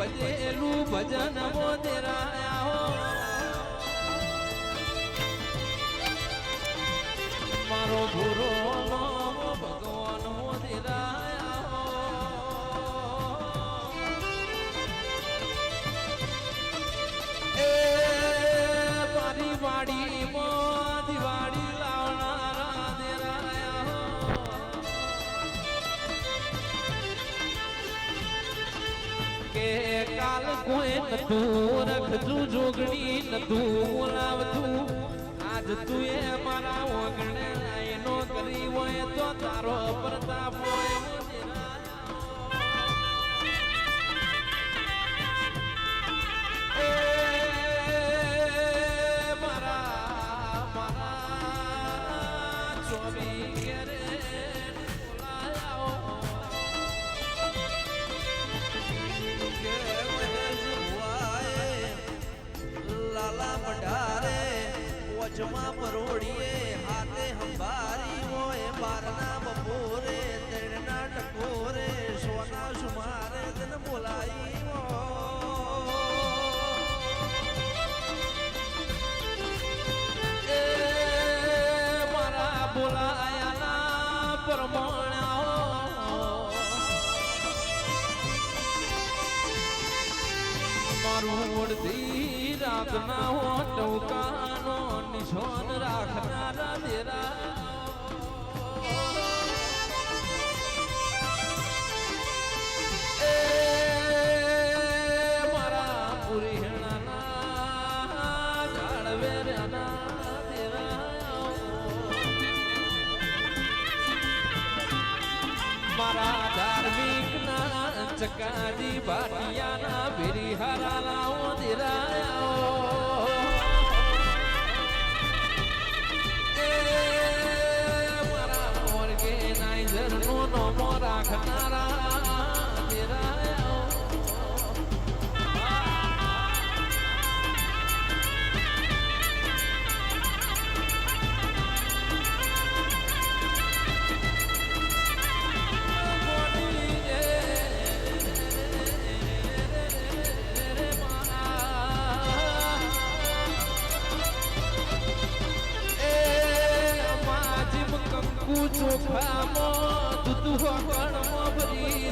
ભજેલું ભજન મોતેરાયા હો. મારો ભૂરો ભગવાન મોતેરાયા હો. એ મારી વાડીમાં કે કાલ કોઈ નતું રખતું, જોગણી નતું બોલાવતું. આજ તું એ મારા ઓગણે એનો કરી હોય તો તારો પ્રતાપ હોય. વચમાં પરોડીએ હાથે હંભારી હોય બારના બપોરે મારું અડધી રાતના હો ટોકાનો નિશાન રાખનારા દેરા. મારા ધાર્મિક ના ચકાજી ભાટિયાના નો રાખનારા ચોખામાં દૂધ વગણમાં ભરી.